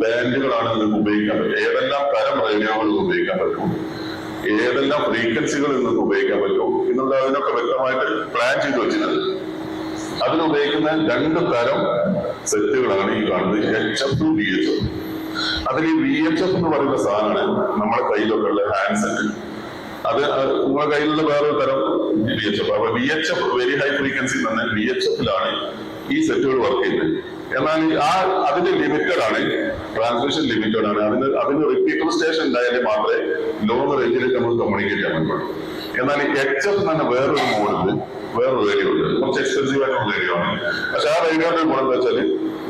ബാൻഡുകളാണ് നിങ്ങൾക്ക് ഉപയോഗിക്കാൻ പറ്റും ഏതെല്ലാം തരം റേഡിയോകൾ ഉപയോഗിക്കാൻ പറ്റും? ഏതെല്ലാം ഫ്രീക്വൻസികൾ നിങ്ങൾക്ക് ഉപയോഗിക്കാൻ പറ്റും? എന്നുള്ള അതിനൊക്കെ വ്യക്തമായിട്ട് പ്ലാൻ ചെയ്ത് വെച്ചിട്ടുണ്ട് അതിനുപയോഗിക്കുന്ന രണ്ട് തരം സെറ്റുകളാണ് ഈ കാണുന്നത്. H F B H F അതിൽ ഈ വി എച്ച് എഫ് എന്ന് പറയുന്ന സാധനമാണ് നമ്മുടെ കയ്യിലൊക്കെ ഉള്ള ഹാൻഡ് സെറ്റ് അത് നമ്മുടെ കയ്യിലുള്ള വേറൊരു തരം വി എച്ച് എഫ് അപ്പൊ V H F very high frequency തന്നെ വി എച്ച് എഫിലാണ് ഈ സെറ്റുകൾ വർക്ക് ചെയ്യുന്നത്. എന്നാൽ ആ അതിന്റെ ലിമിറ്റഡ് ആണ്. ട്രാൻസ്മിഷൻ ലിമിറ്റഡ് ആണ്. അതിന് അതിന് റിപ്പീറ്റർ സ്റ്റേഷൻ ഉണ്ടായാലേ മാത്രമേ ലോങ് റേഞ്ചിലേക്ക് നമ്മൾ കമ്മ്യൂണിക്കേറ്റ് ചെയ്യാൻ പറ്റുള്ളൂ. എന്നാൽ എച്ച് എഫ് തന്നെ വേറൊരു മോഡൽ വേറൊരു റേഡിയോ ഉണ്ട്. കുറച്ച് എക്സ്പെൻസീവ് ആയിട്ടുള്ള റേഡിയോ ആണ്. പക്ഷെ ആ റേഡിയോയുടെ ഗുണം എന്താ വെച്ചാൽ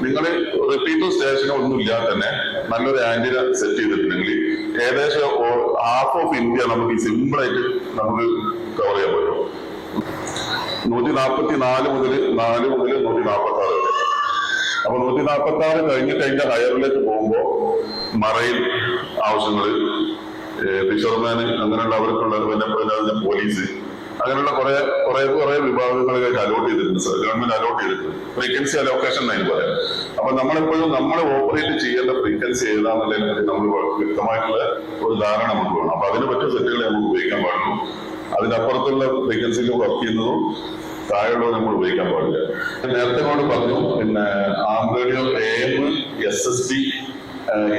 നിങ്ങൾ റിപ്പീറ്റർ സ്റ്റേഷനോ ഒന്നും ഇല്ലാതെ തന്നെ നല്ലൊരു ആന്റിന സെറ്റ് ചെയ്തിട്ടുണ്ടെങ്കിൽ ഏകദേശം ഹാഫ് ഓഫ് ഇന്ത്യ നമുക്ക് സിമ്പിൾ ആയിട്ട് നമുക്ക് കവർ ചെയ്യാൻ പറ്റും. നൂറ്റി നാൽപ്പത്തി നാല് മുതൽ നാല് മുതൽ നൂറ്റി നാൽപ്പത്തി ആറ് അപ്പൊ നൂറ്റി നാൽപ്പത്തി ആറ് കഴിഞ്ഞിട്ട് അതിന്റെ ഹയറിലേക്ക് പോകുമ്പോ മറയിൽ ആവശ്യങ്ങൾ ഫിഷർമാന് അങ്ങനെയുള്ള അവർക്കുള്ള പിന്നെ പോലീസ് അങ്ങനെയുള്ള കുറെ കുറെ കുറെ വിഭാഗങ്ങളിലേക്ക് അലോട്ട് ചെയ്തിട്ടുണ്ട് സർ ഗവൺമെന്റ് അലോട്ട് ചെയ്തിട്ടുണ്ട്. ഫ്രീക്വൻസി അലോക്കേഷൻ എന്നതിന് പറയാം അപ്പൊ നമ്മളെപ്പോഴും നമ്മൾ ഓപ്പറേറ്റ് ചെയ്യേണ്ട ഫ്രീക്വൻസി ഏതാണെന്നുള്ളതിനെ നമ്മൾ വ്യക്തമായിട്ടുള്ള ഒരു ധാരണ നമുക്ക് വേണം. അപ്പൊ അതിന് പറ്റിയ സെറ്റുകളെ നമുക്ക് ഉപയോഗിക്കാൻ പാടുള്ളൂ. അതിനപ്പുറത്തുള്ള ഫ്രീക്വൻസിയിൽ വർക്ക് ചെയ്യുന്നതും താഴെയുള്ളത് നമ്മൾ ഉപയോഗിക്കാൻ പാടില്ല. നേരത്തെ കൊണ്ട് പറഞ്ഞു പിന്നെ ആം A S S B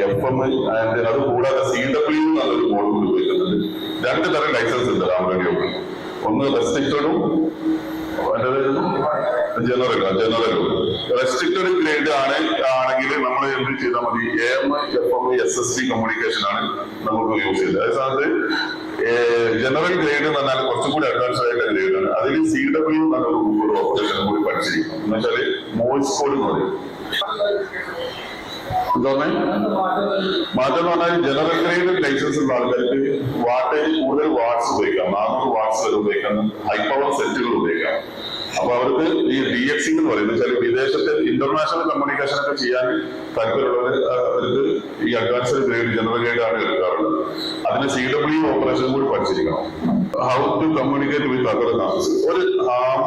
F M and അത് കൂടാതെ സി ഡബ്ല്യു എന്നൊരു മോഡ് കൂടി ഉപയോഗിക്കുന്നുണ്ട്. രണ്ട് തരം ലൈസൻസ് ഉണ്ട് ആം ഒന്ന് റെസ്ട്രിക്റ്റഡും ജനറൽ ജനറലും റെസ്ട്രിക്റ്റഡ് ഗ്രേഡ് ആണ് ആണെങ്കിൽ നമ്മൾ എന്ത് ചെയ്താൽ മതി A F M S S D communication ആണ് നമുക്ക് യൂസ് ചെയ്തത് അതേ സ്ഥാനത്ത് ജനറൽ ഗ്രേഡ് എന്ന് പറഞ്ഞാൽ കുറച്ചും കൂടി അഡ്വാൻസ് ആണ് അതിൽ സി ഡബ്ല്യു എന്നൊരു ഒരു കൂടി പഠിച്ചിരിക്കും എന്ന് വെച്ചാൽ മോയിസ് കോഡ് എന്ന് പറയും. മാറ്റം എന്ന് പറഞ്ഞാൽ ജനറൽ ഗ്രേഡ് ലൈസൻസ് ഉള്ള ആൾക്കാർക്ക് വാട്ടേജ് കൂടുതൽ വാട്ട്സ് ഉപയോഗിക്കാം. നാനൂറ് വാട്ട്സ് വരെ ഉപയോഗിക്കാം. ഹൈ പവർ സെറ്റുകൾ ഉപയോഗിക്കാം. അപ്പൊ അവർക്ക് ഈ ഡി എക്സ് എന്ന് പറയുന്നത് വെച്ചാൽ വിദേശത്തെ ഇന്റർനാഷണൽ കമ്മ്യൂണിക്കേഷൻ ഒക്കെ ചെയ്യാൻ താല്പര്യമുള്ളവർ അവർക്ക് ഈ അഡ്വാൻസ്ഡ് ഗ്രേഡ് ജനറൽ ഗ്രേഡ് ആണ് എടുക്കാറുള്ളത്. അതിന് സി ഡബ്ല്യു ഓപ്പറേഷൻ കൂടി പഠിച്ചിരിക്കണം. How to communicate with other hams ഒരു ഹാം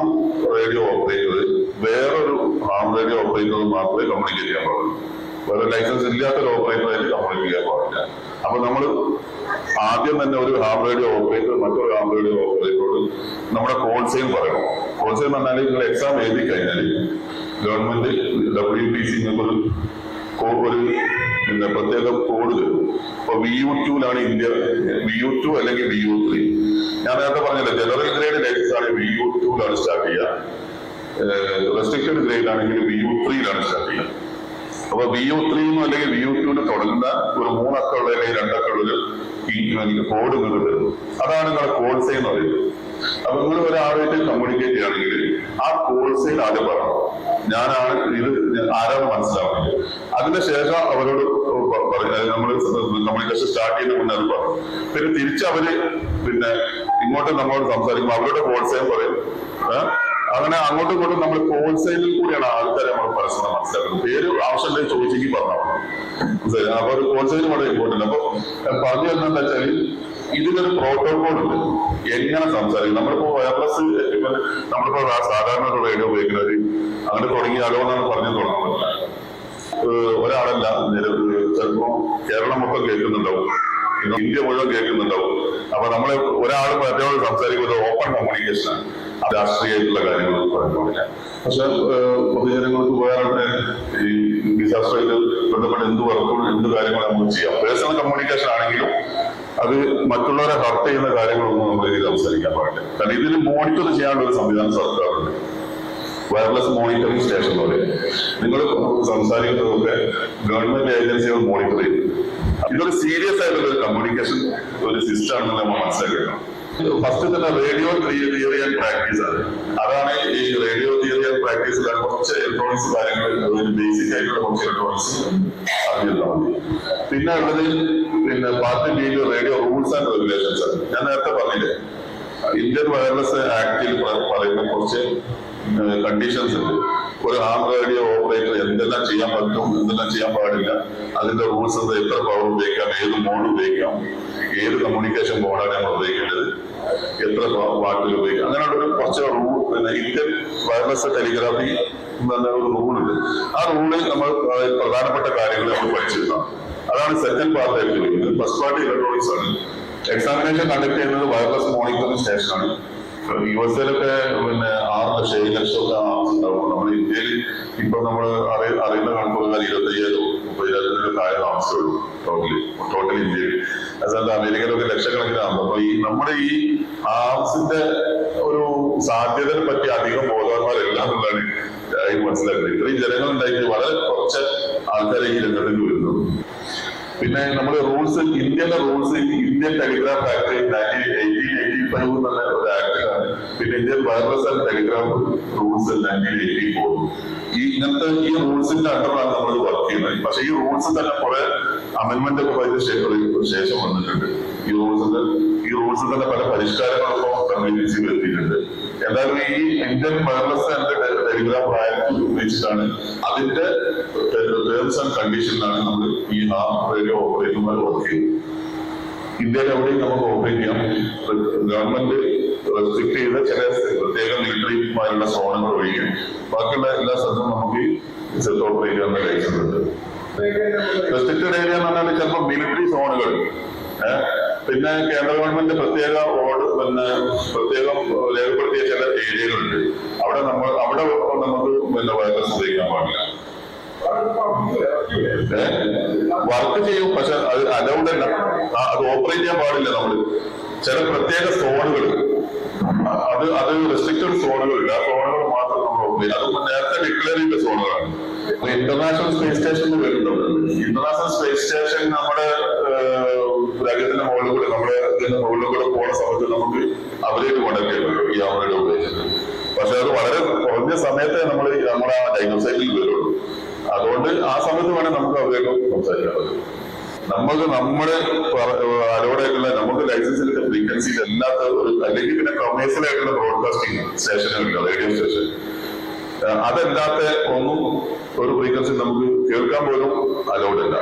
റേഡിയോ ഓപ്പറേറ്റർ വേറൊരു ഹാം റേഡിയോ ഓപ്പറേറ്റർ മാത്രമേ കമ്മ്യൂണിക്കേറ്റ് ചെയ്യാൻ പാടുള്ളൂ. വേറെ ലൈസൻസ് ഇല്ലാത്ത ഒരു ഓപ്പറേറ്ററായിട്ട് കമ്മ്യൂണിക്കേറ്റ് ചെയ്യാൻ പാടില്ല. അപ്പൊ നമ്മൾ ആദ്യം തന്നെ ഒരു ഹാം റേഡിയോ ഓപ്പറേറ്റർ മറ്റൊരു ഹാം റേഡിയോ ഓപ്പറേറ്ററോട് നമ്മുടെ കോൾസെയിൽ പറയണം. കോൾസെയിൽ പറഞ്ഞാൽ നിങ്ങൾ എക്സാം എഴുതി കഴിഞ്ഞാൽ ഗവൺമെന്റ് ഡബ്ല്യു ടി സി ഒരു ഒരു പിന്നെ പ്രത്യേക കോഡ് തരും. അപ്പൊ വി യു ടുവിലാണ് ഇന്ത്യ വി യു ടു അല്ലെങ്കിൽ വി യു ത്രീ ഞാൻ നേരത്തെ പറഞ്ഞല്ലോ ജനറൽ ഗ്രേഡ് ലൈസൻസ് ആണെങ്കിൽ വി യു ടൂലാണ് സ്റ്റാർട്ട് ചെയ്യുക. റെസ്ട്രിക്റ്റഡ് ഗ്രേഡ് ആണെങ്കിൽ വി യു ത്രീയിലാണ് സ്റ്റാർട്ട് ചെയ്യുക. അപ്പൊ വി യു ത്രീന്നും അല്ലെങ്കിൽ വി യു ടൂന് തുടങ്ങുന്ന ഒരു മൂന്നക്കമുള്ള അല്ലെങ്കിൽ രണ്ടക്കമുള്ള ഒരു കോഡ് നിങ്ങൾ തരുന്നു. അതാണ് നിങ്ങളുടെ കോൾസൈൻ എന്ന് പറയുന്നത്. അപ്പൊ നിങ്ങൾ ഒരാളായിട്ട് കമ്മ്യൂണിക്കേറ്റ് ചെയ്യുകയാണെങ്കിൽ ആ കോൾസൈൻ ആദ്യം പറയണം. ഞാനാണ് ഇത് ആരാണ് മനസ്സിലാവുന്നത് അതിനുശേഷം അവരോട് നമ്മൾ കമ്മ്യൂണിക്കേഷൻ സ്റ്റാർട്ട് ചെയ്യുന്ന മുന്നേ അത് പറഞ്ഞു പിന്നെ തിരിച്ച് അവർ പിന്നെ ഇങ്ങോട്ട് നമ്മളോട് സംസാരിക്കുമ്പോൾ അവരുടെ സൈൻ പറയും. അങ്ങനെ അങ്ങോട്ടും ഇങ്ങോട്ടും നമ്മൾ ഹോൾസെയിലിൽ കൂടിയാണ് ആൾക്കാരെ നമ്മൾ പരസ്പരം മനസ്സിലാക്കുന്നത്. പേര് ആവശ്യമുണ്ടെങ്കിൽ ചോദിച്ചെങ്കിൽ. മനസ്സിലായോ? അപ്പൊ ഒരു ഹോൾസെയിൽ വളരെ ഇമ്പോർട്ടന്റ് അപ്പൊ പറഞ്ഞു തന്നെന്താ വെച്ചാൽ ഇതിനൊരു പ്രോട്ടോകോൾ ഉണ്ട്. എങ്ങനെ സംസാരിക്കും? നമ്മളിപ്പോ വയർലെസ് നമ്മളിപ്പോ സാധാരണ ഒരു റേഡിയോ ഉപയോഗിക്കുന്നവര് അങ്ങനെ തുടങ്ങിയാലോ എന്നാണ് പറഞ്ഞു തുടങ്ങാൻ പറ്റില്ല ഒരാളല്ല ചിലപ്പോ കേരളം മൊത്തം കേൾക്കുന്നുണ്ടാവും. ഇന്ത്യ മുഴുവൻ കേൾക്കുന്നുണ്ടാവും. അപ്പൊ നമ്മൾ ഒരാൾ മറ്റേ സംസാരിക്കുന്നത് ഓപ്പൺ കമ്മ്യൂണിക്കേഷൻ ആണ്. രാഷ്ട്രീയമായിട്ടുള്ള കാര്യങ്ങൾ പറയുന്നില്ല പക്ഷെ പൊതുജനങ്ങൾക്ക് വേറെ ഈ ഡിസാസ്റ്ററായിട്ട് ബന്ധപ്പെട്ട് എന്ത് വർക്കും എന്ത് കാര്യങ്ങളും നമുക്ക് ചെയ്യാം. പേഴ്സണൽ കമ്മ്യൂണിക്കേഷൻ ആണെങ്കിലും അത് മറ്റുള്ളവരെ ഹർട്ട് ചെയ്യുന്ന കാര്യങ്ങളൊന്നും നമ്മൾ ഇതിൽ സംസാരിക്കാൻ പാടില്ല. കാരണം ഇതിന് മോണിറ്റർ ചെയ്യാനുള്ള ഒരു സംവിധാനം സർക്കാരുണ്ട്. വയർലെസ് മോണിറ്ററിംഗ് സ്റ്റേഷൻ പോലെ. നിങ്ങൾ സംസാരിക്കുന്നതൊക്കെ ഗവൺമെന്റ് ഏജൻസികൾ മോണിറ്റർ ചെയ്യും. ഇതൊരു സീരിയസ് ആയിട്ടുള്ള കമ്മ്യൂണിക്കേഷൻ ഒരു സിസ്റ്റം ആണെന്ന് നമ്മൾ മനസ്സിലാക്കണം ഫസ്റ്റ് തന്നെ റേഡിയോ തിയറിയൽ പ്രാക്ടീസ് ആണ്. അതാണ് ഈ റേഡിയോ തിയറിയൽ പ്രാക്ടീസിൽ കുറച്ച് ഇലക്ട്രോണിക്സ് കാര്യങ്ങൾ ബേസിക് ആയിട്ടുള്ള കുറച്ച് ഇലക്ട്രോണിക്സ് അറിഞ്ഞിരുന്നാൽ മതി. പിന്നെ ഉള്ളത് പിന്നെ പാർട്ടി ബിയിൽ റേഡിയോ റൂൾസ് ആൻഡ് റെഗുലേഷൻസ് ആണ്. ഞാൻ നേരത്തെ പറഞ്ഞില്ലേ ഇന്ത്യൻ വയർലെസ് ആക്ടിൽ പറയുന്ന കുറച്ച് കണ്ടീഷൻസ് ഉണ്ട്. ഒരു ആം റേഡിയോ ഓപ്പറേറ്റർ എന്തെല്ലാം ചെയ്യാൻ പറ്റും എന്തെല്ലാം ചെയ്യാൻ പാടില്ല അതിന്റെ റൂൾസ് എന്താ എത്ര പവർ ഉപയോഗിക്കാം ഏത് മോഡ് ഉപയോഗിക്കാം ഏത് കമ്മ്യൂണിക്കേഷൻ മോഡാണ് നമ്മൾ ഉപയോഗിക്കേണ്ടത് എത്ര വാട്ടിൽ ഉപയോഗിക്കാം. അങ്ങനെയുള്ള കുറച്ച് റൂൾ പിന്നെ ഇന്ത്യൻ വയർലെസ് ടെലിഗ്രാഫി എന്ന ഒരു റൂൾ ഉണ്ട്. ആ റൂളിൽ നമ്മൾ പ്രധാനപ്പെട്ട കാര്യങ്ങൾ നമ്മൾ പഠിച്ചിരുന്നതാണ് അതാണ് സെക്കൻഡ് പാർട്ട് ആയിട്ട് ചോദിക്കുന്നത് ഫസ്റ്റ് പാർട്ട് ഇലക്ട്രോണിക്സ് ആണ്. എക്സാമിനേഷൻ കണ്ടക്ട് ചെയ്യുന്നത് വയർലെസ് മോണിറ്ററിംഗ് സ്റ്റേഷനാണ് യു എസ് എയിലൊക്കെ പിന്നെ ആറ് ലക്ഷം ഏഴ് ലക്ഷം ഒക്കെ നമ്മൾ ഇന്ത്യയിൽ ഇപ്പൊ നമ്മൾ അറിയുന്ന കണക്ക് ഇരുപത്തയ്യായിരം മുപ്പതിനായിരത്തിനൊക്കെ കാര്യം താമസമുള്ളൂ ടോട്ടലി ടോട്ടൽ ഇന്ത്യയിൽ. അതുകൊണ്ട് അമേരിക്കയിലൊക്കെ ലക്ഷക്കണക്കിനാണ് അപ്പൊ ഈ നമ്മുടെ ഈ ആംസിന്റെ ഒരു സാധ്യതയെ പറ്റി അധികം ബോധവാന്മാരല്ല എന്നുള്ളതാണ് മനസ്സിലാക്കുന്നത്. ഇത്രയും ജനങ്ങൾ ഉണ്ടായിട്ട് വളരെ കുറച്ച് ആൾക്കാരെ ഈ രംഗത്തേക്ക് വരുന്നു പിന്നെ നമ്മുടെ rules Indian rules Indian telegraph act nineteen eighteen eighty five എന്നുള്ള ഒരു പിന്നെ Indian wireless and telegraph rules ഇതിൽ എഴുതി പോകും ഈ ഇങ്ങനത്തെ ഈ റൂൾസിന്റെ അണ്ടറാണ് നമ്മൾ വർക്ക് ചെയ്യുന്നത്. പക്ഷെ ഈ റൂൾസ് തന്നെ കുറെ അമെന്റ്മെന്റ് ഒക്കെ വരുന്ന ശേഷം ശേഷം വന്നിട്ടുണ്ട്. ഈ റൂൾസിന്റെ ഈ റൂൾസിൽ തന്നെ പല പരിഷ്കാരങ്ങളൊക്കെ കമ്മ്യൂണിറ്റി വരുത്തിയിട്ടുണ്ട് എന്തായാലും ഈ Indian wireless and telegraph act ഉപയോഗിച്ചിട്ടാണ് അതിന്റെ ടേംസ് ആൻഡ് കണ്ടീഷനിലാണ് നമ്മൾ ഈ ആ റേഡിയോ ഓപ്പറേറ്റർമാർ വർക്ക് ചെയ്യുന്നത്. ഇന്ത്യയിൽ എവിടെയും നമുക്ക് ഓപ്പറേറ്റ് ചെയ്യാം. ഗവൺമെന്റ് റെസ്ട്രിക്ട് ചെയ്ത ചില പ്രത്യേക മിലിറ്ററിമാരുടെ സോണുകൾ ഒഴികെ ബാക്കിയുള്ള എല്ലാ സ്ഥലത്തും നമുക്ക് സെറ്റ് ഓപ്പറേറ്റ് ചെയ്യാൻ ലൈസൻസ് റെസ്ട്രിക്റ്റഡ് ഏരിയ എന്ന് പറഞ്ഞാൽ ചിലപ്പോൾ മിലിറ്ററി സോണുകൾ. പിന്നെ കേന്ദ്ര ഗവൺമെന്റ് പ്രത്യേക ഓർഡർ പിന്നെ പ്രത്യേകം രേഖപ്പെടുത്തിയ ചില ഏരിയകളുണ്ട്. അവിടെ നമ്മൾ അവിടെ നമുക്ക് പിന്നെ വൈറസ് ഉപയോഗിക്കാൻ പാടില്ല. വർക്ക് ചെയ്യും പക്ഷെ അത് അലൗഡ് അല്ല. അത് ഓപ്പറേറ്റ് ചെയ്യാൻ പാടില്ല നമ്മൾ ചില പ്രത്യേക സോണുകൾ. അത് അത് റെസ്ട്രിക്റ്റഡ് സോണുകളില്ല സോണുകൾ മാത്രം നമ്മൾ അത് നേരത്തെ ഡിക്ലെയർ ചെയ്ത സോണുകളാണ് ഇന്റർനാഷണൽ സ്പേസ് സ്റ്റേഷൻ വരുന്നുണ്ട്. ഇന്റർനാഷണൽ സ്പേസ് സ്റ്റേഷൻ നമ്മുടെ രാജ്യത്തിന്റെ മുകളിൽ കൂടെ നമ്മുടെ ഇതിന്റെ മുകളിൽ കൂടെ പോണ സമയത്ത് നമുക്ക് അവരേക്ക് കോണ്ടാക്ട് പറ്റും. ഈ അവരുടെ ഉപയോഗിച്ചത് പക്ഷെ അത് വളരെ കുറഞ്ഞ സമയത്തെ നമ്മൾ നമ്മുടെ ആ ഡൈനോസൈറ്റിൽ വരുള്ളൂ. അതുകൊണ്ട് ആ സമയത്ത് വേണേൽ നമുക്ക് അവരേക്ക് സംസാരിക്കാൻ പറ്റും. നമുക്ക് നമ്മുടെ അലോടായിട്ടുള്ള നമുക്ക് ലൈസൻസ് എടുത്ത ഫ്രീക്വൻസിയിൽ അല്ലാത്ത ഒരു അല്ലെങ്കിൽ പിന്നെ കൊമേഴ്സ്യൽ ആയിട്ടുള്ള ബ്രോഡ്കാസ്റ്റിംഗ് സ്റ്റേഷനുകളില്ല റേഡിയോ സ്റ്റേഷൻ അതല്ലാത്ത ഒന്നും ഒരു ഫ്രീക്വൻസി നമുക്ക് കേൾക്കാൻ പോലും അലോഡ് അല്ല.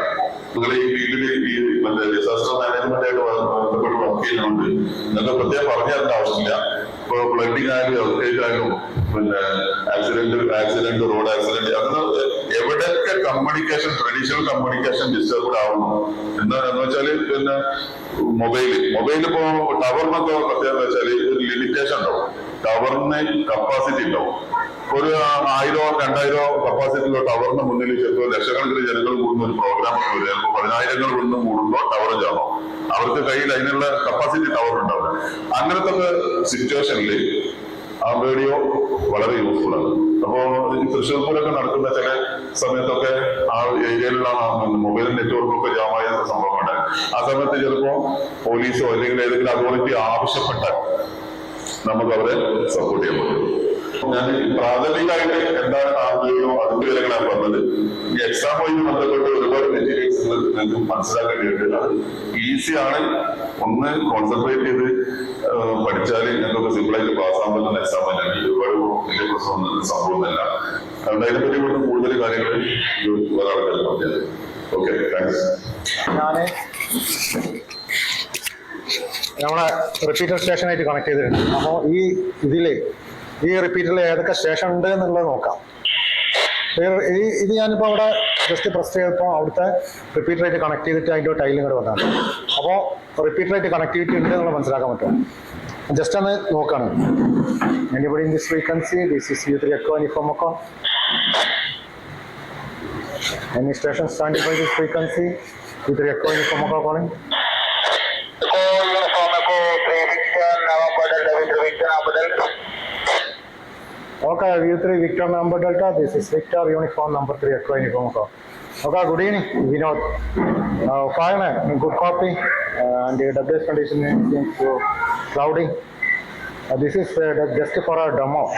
നിങ്ങൾ ഈ ഫീൽഡിൽ ഈ മറ്റേ ഡിസാസ്റ്റർ മാനേജ്മെന്റ് ആയിട്ട് ബന്ധപ്പെട്ട് വർക്ക് ചെയ്യുന്നുണ്ട് നിങ്ങൾക്ക് പ്രത്യേകം പറഞ്ഞു തരേണ്ട ആവശ്യമില്ല. ഇപ്പൊ ഫ്ലഡിങ് ആയാലും എർത്തേജ് ആയാലും പിന്നെ ആക്സിഡന്റ് ആക്സിഡന്റ് റോഡ് ആക്സിഡന്റ് അങ്ങനെ എവിടെയൊക്കെ കമ്മ്യൂണിക്കേഷൻ ട്രഡീഷണൽ കമ്മ്യൂണിക്കേഷൻ ഡിസ്റ്റർബ്ഡ് ആവുന്നു? എന്താണെന്ന് വെച്ചാൽ പിന്നെ മൊബൈൽ മൊബൈൽ ഇപ്പോ ടവറിനൊക്കെ പ്രത്യേകത വെച്ചാൽ ഒരു ലിമിറ്റേഷൻ ഉണ്ടാവും. ടവറിന് കപ്പാസിറ്റി ഉണ്ടാവും. ഒരു ആയിരോ രണ്ടായിരോ കപ്പാസിറ്റി ഉള്ള ടവറിന് മുന്നിൽ ചിലപ്പോൾ ലക്ഷക്കണക്കിന് ജനങ്ങൾ കൂടുന്ന ഒരു പ്രോഗ്രാം ഒക്കെ വരും. ചിലപ്പോൾ പതിനായിരങ്ങൾ കൊണ്ട് കൂടുമ്പോൾ ടവർ ചാണോ അവർക്ക് കയ്യിൽ അതിനുള്ള കപ്പാസിറ്റി ടവർ ഉണ്ടാവില്ല. അങ്ങനത്തെ സിറ്റുവേഷനിൽ ആ റേഡിയോ വളരെ യൂസ്ഫുൾ ആണ്. അപ്പോ ഈ തൃശ്ശൂർ പൂരൊക്കെ നടക്കുന്ന ചില സമയത്തൊക്കെ ആ ഏരിയയിലുള്ള മൊബൈൽ നെറ്റ്വർക്ക് ഒക്കെ ജാമായ സംഭവമാണ് ആ സമയത്ത് ചിലപ്പോ പോലീസോ അല്ലെങ്കിൽ ഏതെങ്കിലും അതോറിറ്റി ആവശ്യപ്പെട്ടാൽ നമുക്ക് അവരെ സപ്പോർട്ട് ചെയ്യാൻ പറ്റും. ഞാൻ പ്രാഥമികമായിട്ട് എന്താണ് ആഗ്രഹിക്കുന്നു അതിന്റെ വിവരങ്ങളാണ് പറഞ്ഞത്. എക്സാമുമായി ബന്ധപ്പെട്ട് ഒരുപാട് മെറ്റീരിയൽസ് നിങ്ങൾക്ക് മനസ്സിലാക്കേണ്ടിയിട്ടുണ്ട് അത് ആണ്. ഒന്ന് കോൺസെൻട്രേറ്റ് ചെയ്ത് പഠിച്ചാൽ ഞങ്ങൾക്ക് സിമ്പിളായിട്ട് പാസ് ആകാൻ പറ്റുന്ന എക്സാം തന്നെയാണ് ഒരുപാട് വലിയ പ്രശ്നമൊന്നും സംഭവമൊന്നുമല്ല. അതുകൊണ്ട് അതിനെപ്പറ്റി കൂടുതൽ കൂടുതൽ കാര്യങ്ങൾ ഒരാളെ പറഞ്ഞത് ഓക്കെ താങ്ക്സ് നമ്മളെ റിപ്പീറ്റർ സ്റ്റേഷനായിട്ട് കണക്ട് ചെയ്തിട്ടുണ്ട്. അപ്പോൾ ഈ ഇതിൽ ഈ റിപ്പീറ്റിൽ ഏതൊക്കെ സ്റ്റേഷൻ ഉണ്ട് എന്നുള്ളത് നോക്കാം. ഈ- ഇത് ഞാനിപ്പോൾ അവിടെ ജസ്റ്റ് പ്രസ് ചെയ്തപ്പോൾ അവിടുത്തെ റിപ്പീറ്ററായിട്ട് കണക്ട് ചെയ്തിട്ട് അതിന്റെ ടൈലും കൂടെ വന്നതാണ് അപ്പോൾ റിപ്പീറ്ററായിട്ട് കണക്ടിവിറ്റി ഉണ്ട് എന്നുള്ളത് മനസ്സിലാക്കാൻ പറ്റും. ജസ്റ്റ് ഒന്ന് നോക്കാണ്. Anybody in this frequency this is U three echo uniform ഒക്കെ Any station standing by this frequency? With the echo uniform echo Delta. Okay, U3 Victor number Delta. This is Victor uniform number 3 echo uniform. Okay, good evening, Vinod. Uh, fine, uh, good copy. Uh, and the WS condition seems to cloudy. Uh, this is uh, just for a demo.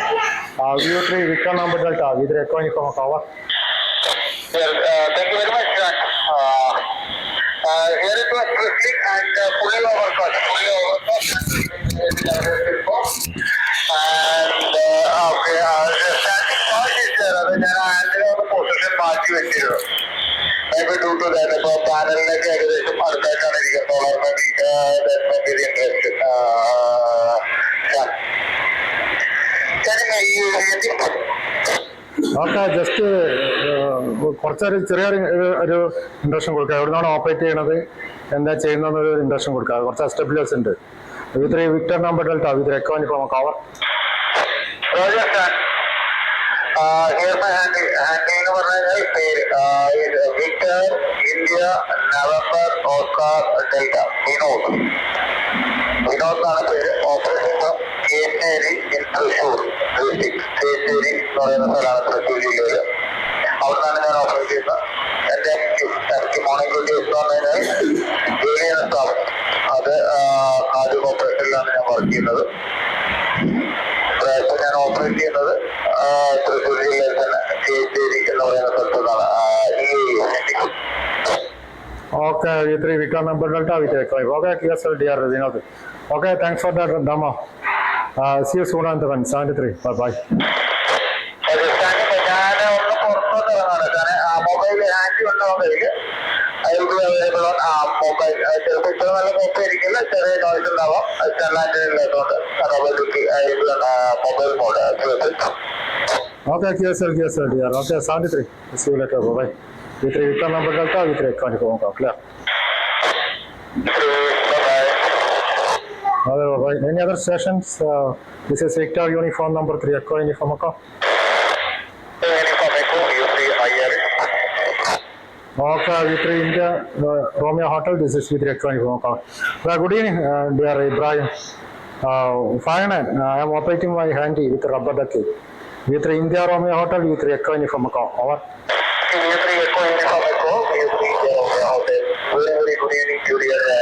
Uh, U3 Victor number Delta with echo uniform echo. Well, uh, thank you very much, John. Uh, uh, here it was twisting and uh, fully overcut, fully overcut. And uh, you, ഏകദേശം അടുത്തായിട്ടാണ് ഇരിക്കുന്നത് just uh, just കുറച്ചൊരു ചെറിയൊരു ഒരു- induction കൊടുക്കുക എവിടുന്നാണ് operate ചെയ്യണത്? എന്താ ചെയ്യുന്നത് ഒരു ഇൻട്രഷൻ കൊടുക്കുക കുറച്ച് സ്റ്റെബിലേഴ്സ് ഉണ്ട്. With Victor number delta with echo ഇപ്പോൾ കവർ Here's my hand, എന്ന് പറഞ്ഞു പേര് Victor India November Oscar Delta Vinod Vinod എന്നാണ് പേര് operation in Thrissur district Kechery എന്ന് പറയുന്ന സ്ഥലമാണ് തൃശൂർ ജില്ലയിൽ അവിടുന്നാണ് ഞാൻ ഓപ്പറേറ്റ് ചെയ്യുന്നത് എന്റെ എനിക്ക് മോർണിംഗ് ഡ്യൂട്ടി എന്ന് പറഞ്ഞു കഴിഞ്ഞാൽ ജോലി ചെയ്യുന്ന സ്ഥാപനം ഞാൻ വർക്ക് ചെയ്യുന്നത് ഇപ്പൊ ഞാൻ ഓപ്പറേറ്റ് ചെയ്യുന്നത് തൃശ്ശൂർ ജില്ലയിൽ തന്നെ ചേച്ചേരി എന്ന് പറയുന്ന സ്ഥലത്തു നിന്നാണ് ആ, ഈ three Vikram number delta with recon okay clear sir dear Vinod okay thanks for that demo see you soon and തവൻ seventy three bye bye mobile ചിലപ്പോൾ ഇത്ര നല്ല കോപ്പി ആയിരിക്കില്ല ചെറിയ നോയ്സ് ഉണ്ടാവാം. സ്റ്റാൻഡ് ഇല്ലാത്തതുകൊണ്ട് available mobile mode okay clear sir clear sir dear okay seventy three see you later bye with Victor number delta with recon ഇപ്പോൾ clear Other, right. Any other sessions? Uh, this is Victor uniform number three, Echo uniform Echo. Uniform echo U C I R Okay, with India, uh, Romeo Hotel, this is with Echo uniform Echo. Well, good evening, uh, dear Ibrahim. Uh, fine, uh, I am operating my handy with rubber ducky. With India Romeo Hotel, with Echo uniform Echo. Over. U three echo uniform echo U three very very good evening to dear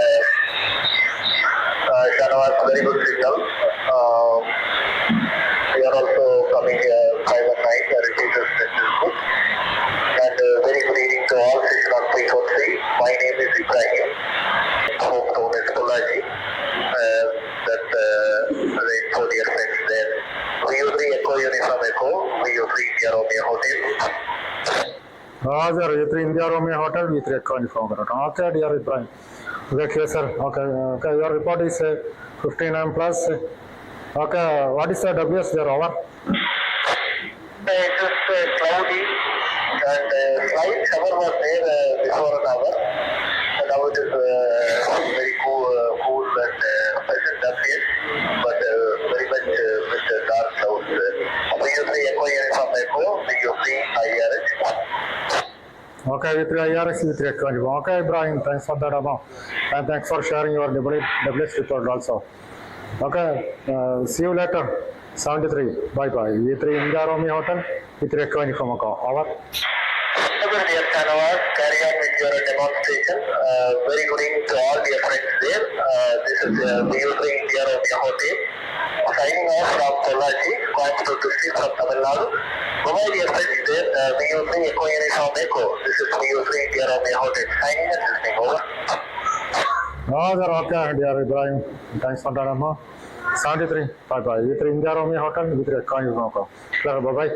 with India Romeo Hotel, with Echo uniform Echo. Okay, dear Ibrahim. Okay, yes, sir. Okay, uh, okay, your report is uh, 59 plus. Okay, what is the WS there? Over. It is uh, cloudy and uh, slight shower was there uh, before an hour. And now it is uh, very cool, uh, cool and uh, pleasant appearance, but uh, very much uh, with the dark clouds. Uh, VU3 Echo Uniform Echo, VU3 IRH. Okay, IRS, with Echo uniform. Okay, Ibrahim, thanks for that amount. And thanks for sharing your WS report also. Okay, uh, see you later. 73. Bye bye. With India Romeo Hotel, with uniform Echo. Over. Dear Kanawar. Carry on with your demonstration. Uh, very good evening to all dear friends there. Uh, this is uh, VU3 India Romeo Hotel. signing off from Kalachi, Coimbatore District from Tamil Nadu. Mobile yesterday there, uh, Miyusri Echo Unit from Echo. This is Miyusri India of the hotel. Signing and listening, over. हाँ sir okay dear Ibrahim thanks for that अम्मा seventy three bye bye with India Romeo hotel with coin का bye bye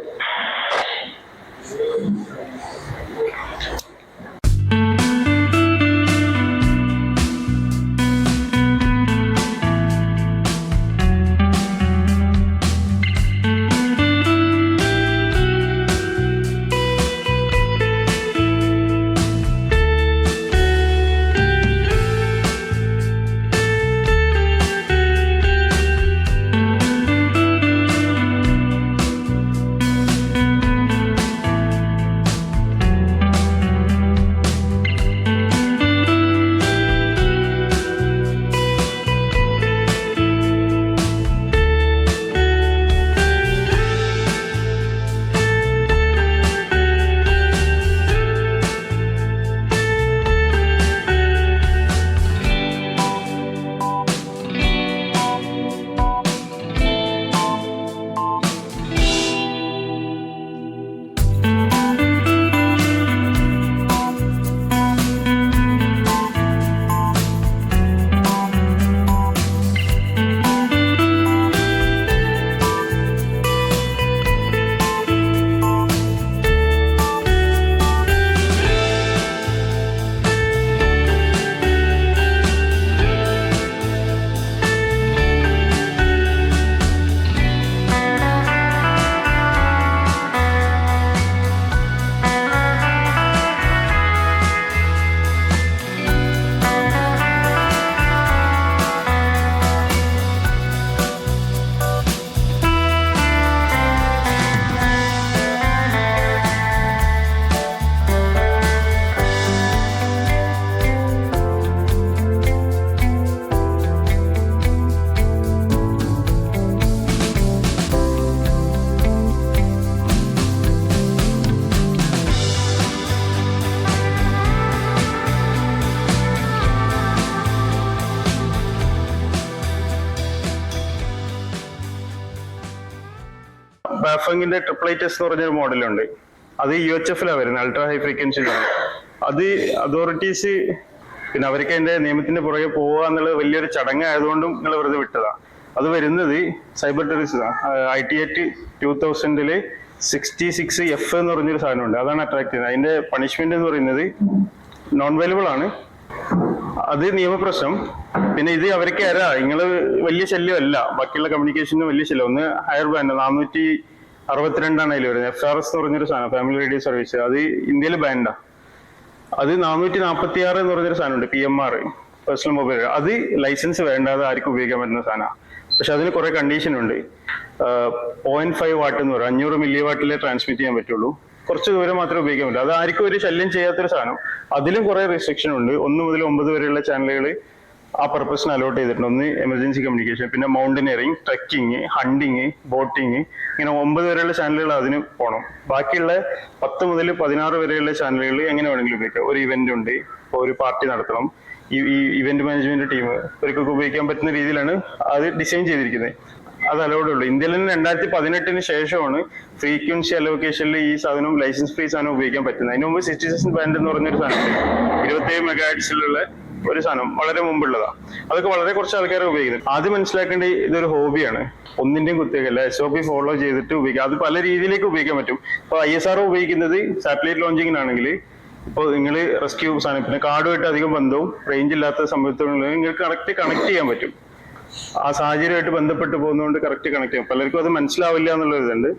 bye triple ബാഫങ്ങിന്റെ ട്രിപ്ലൈറ്റസ് എന്ന് പറഞ്ഞൊരു മോഡലുണ്ട്. അത് U H എഫിലാണ് വരുന്നത് അൾട്രാ ഹൈ ഫ്രീക്വൻസിയിലാണ്. അത് അതോറിറ്റീസ് പിന്നെ അവർക്ക് അതിന്റെ നിയമത്തിന്റെ പുറകെ പോവുക എന്നുള്ളത് വലിയൊരു ചടങ്ങ് ആയതുകൊണ്ടും നിങ്ങൾ വെറുതെ വിട്ടതാ. അത് വരുന്നത് cyber terrorist I T act two തൗസൻഡിൽ sixty six F എന്ന് പറഞ്ഞൊരു സാധനമുണ്ട്. അതാണ് അട്രാക്ട് ചെയ്യുന്നത്. അതിന്റെ പണിഷ്മെന്റ് എന്ന് പറയുന്നത് നോൺ അവൈലബിൾ ആണ്. അത് നിയമപ്രശ്നം. പിന്നെ ഇത് അവർക്ക് ആരാ നിങ്ങൾ വലിയ ശല്യമല്ല. ബാക്കിയുള്ള കമ്മ്യൂണിക്കേഷന് വലിയ ശല്യം. ഒന്ന് ഹയർ ബാൻഡ് നാനൂറ്റി അറുപത്തിരണ്ടാണ് അതിൽ വരുന്നത്. എഫ് ആർ എസ് എന്ന് പറഞ്ഞൊരു സാധനം ഫാമിലി റേഡിയോ സർവീസ് അത് ഇന്ത്യയിൽ ബാൻഡാ അത് നാനൂറ്റി നാൽപ്പത്തി ആറ് എന്ന് പറഞ്ഞൊരു സാധനമുണ്ട് P M R personal mobile അത് ലൈസൻസ് വേണ്ടാതെ ആർക്കും ഉപയോഗിക്കാൻ പറ്റുന്ന സാധനമാണ് പക്ഷെ അതിന് കുറെ കണ്ടീഷൻ ഉണ്ട്. പോയിന്റ് ഫൈവ് വാട്ട് എന്ന് പറയും. അഞ്ഞൂറ് മില്ലി വാട്ടിലേ ട്രാൻസ്മിറ്റ് ചെയ്യാൻ പറ്റുള്ളൂ. കുറച്ച് ദൂരം മാത്രമേ ഉപയോഗിക്കാൻ പറ്റൂ. അത് ആർക്കും ഒരു ശല്യം ചെയ്യാത്തൊരു സാധനം. അതിലും കുറെ റെസ്ട്രിക്ഷൻ ഉണ്ട്. ഒന്ന് മുതൽ ഒമ്പത് വരെയുള്ള ചാനലുകൾ ആ പർപ്പസിന് അലോട്ട് ചെയ്തിട്ടുണ്ട്. ഒന്ന് എമർജൻസി കമ്മ്യൂണിക്കേഷൻ പിന്നെ മൗണ്ടനിയറിംഗ് ട്രക്കിങ് ഹണ്ടിങ് ബോട്ടിങ് ഇങ്ങനെ ഒമ്പത് വരെയുള്ള ചാനലുകൾ അതിന് പോകണം ബാക്കിയുള്ള പത്ത് മുതൽ പതിനാറ് വരെയുള്ള ചാനലുകൾ എങ്ങനെ വേണമെങ്കിലും ഉപയോഗിക്കാം. ഒരു ഇവന്റ് ഉണ്ട് ഒരു പാർട്ടി നടത്തണം. ഈ ഇവന്റ് മാനേജ്മെന്റ് ടീം ഇവർക്കൊക്കെ ഉപയോഗിക്കാൻ പറ്റുന്ന രീതിയിലാണ് അത് ഡിസൈൻ ചെയ്തിരിക്കുന്നത്. അത് അലോഡ് ഉള്ളൂ. ഇന്ത്യയിൽ നിന്ന് രണ്ടായിരത്തി പതിനെട്ടിന് ശേഷമാണ് ഫ്രീക്വൻസി അലോക്കേഷനിൽ ഈ സാധനം ലൈസൻസ് ഫ്രീ സാധനം ഉപയോഗിക്കാൻ പറ്റുന്നത്. അതിന് മുമ്പ് സിറ്റിസൺ ബാൻഡ് എന്ന് പറഞ്ഞൊരു സാധനം ഇരുപത്തേഴ് മെഗാഹെഡ്സിലുള്ള ഒരു സാധനം വളരെ മുമ്പുള്ളതാ. അതൊക്കെ വളരെ കുറച്ച് ആൾക്കാരെ ഉപയോഗിക്കുന്നത് ആദ്യം മനസ്സിലാക്കേണ്ട ഇതൊരു ഹോബിയാണ്. ഒന്നിന്റെയും കുത്തിയല്ല എസ് ഒ പി ഫോളോ ചെയ്തിട്ട് ഉപയോഗിക്കാം. അത് പല രീതിയിലേക്ക് ഉപയോഗിക്കാൻ പറ്റും. ഇപ്പൊ ഐ എസ് ആർ ഉപയോഗിക്കുന്നത് സാറ്റലൈറ്റ് ലോഞ്ചിങ്ങിനാണെങ്കിൽ ഇപ്പൊ നിങ്ങൾ റെസ്ക്യൂ സാധനം പിന്നെ കാർഡുമായിട്ട് അധികം ബന്ധവും റേഞ്ച് ഇല്ലാത്ത സംഭവത്തോട് നിങ്ങൾക്ക് കറക്റ്റ് കണക്ട് ചെയ്യാൻ പറ്റും. ആ സാഹചര്യമായിട്ട് ബന്ധപ്പെട്ട് പോകുന്നതുകൊണ്ട് കറക്റ്റ് കണക്ട് ചെയ്യാം പലർക്കും അത് മനസ്സിലാവില്ല എന്നുള്ള ഇതുണ്ട്